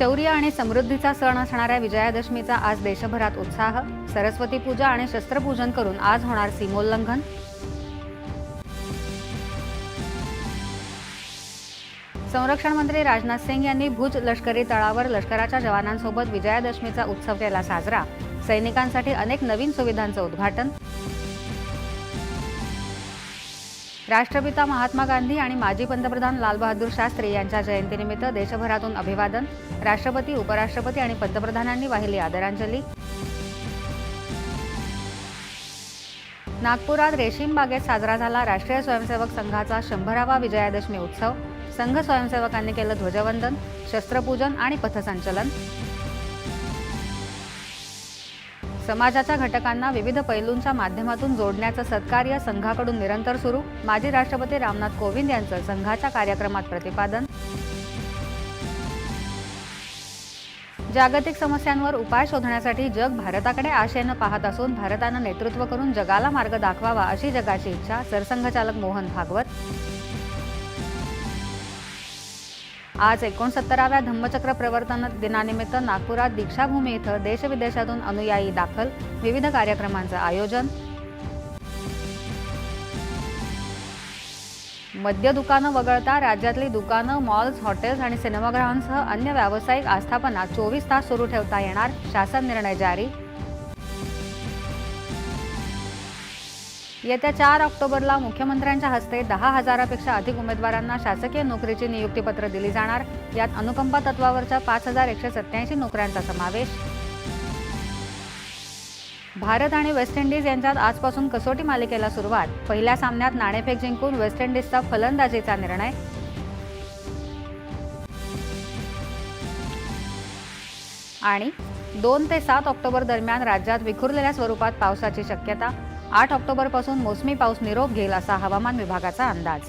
शौर्य आणि समृद्धीचा सण असणाऱ्या विजयादशमीचा आज देशभरात उत्साह सरस्वती पूजा आणि शस्त्रपूजन करून आज होणार सीमोल्लंघन. संरक्षण मंत्री राजनाथ सिंग यांनी भुज लष्करी तळावर लष्कराच्या जवानांसोबत विजयादशमीचा उत्सव केला साजरा. सैनिकांसाठी अनेक नवीन सुविधांचं उद्घाटन. राष्ट्रपिता महात्मा गांधी आणि माजी पंतप्रधान लालबहादूर शास्त्री यांच्या जयंतीनिमित्त देशभरातून अभिवादन. राष्ट्रपती उपराष्ट्रपती आणि पंतप्रधानांनी वाहिली आदरांजली. नागपुरात रेशीम बागेत साजरा झाला राष्ट्रीय स्वयंसेवक संघाचा शंभरावा विजयादशमी उत्सव. संघ स्वयंसेवकांनी केलं ध्वजवंदन शस्त्रपूजन आणि पथसंचलन. समाजाच्या घटकांना विविध पैलूंच्या माध्यमातून जोडण्याचं सत्कार्य संघाकडून निरंतर सुरू. माजी राष्ट्रपती रामनाथ कोविंद यांचं संघाच्या कार्यक्रमात प्रतिपादन. जागतिक समस्यांवर उपाय शोधण्यासाठी जग भारताकडे आशेनं पाहत असून भारतानं नेतृत्व करून जगाला मार्ग दाखवावा अशी जगाची इच्छा सरसंघचालक मोहन भागवत आज एकोणसत्तराव्या धम्मचक्र प्रवर्तन दिनानिमित्त नागपुरात दीक्षाभूमी इथं देशविदेशातून अनुयायी दाखल विविध कार्यक्रमांचं आयोजन. मद्य दुकानं वगळता राज्यातली दुकानं मॉल्स हॉटेल्स आणि सिनेमागृहांसह अन्य व्यावसायिक आस्थापना चोवीस तास सुरू ठेवता येणार शासन निर्णय जारी. येत्या चार ऑक्टोबरला मुख्यमंत्र्यांच्या हस्ते दहा हजारापेक्षा अधिक उमेदवारांना शासकीय नोकरीची नियुक्तीपत्र दिली जाणार. यात अनुकंपा तत्वावरच्या पाच हजार एकशे सत्याऐंशी नोकऱ्यांचा समावेश. भारत आणि वेस्ट इंडिज यांच्यात आजपासून कसोटी मालिकेला सुरुवात. पहिल्या सामन्यात नाणेफेक जिंकून वेस्ट इंडिजचा फलंदाजीचा निर्णय. आणि दोन ते सात ऑक्टोबर दरम्यान राज्यात विखुरलेल्या स्वरूपात पावसाची शक्यता. आठ ऑक्टोबरपासून मोसमी पाऊस निरोप घेईल असा हवामान विभागाचा अंदाज.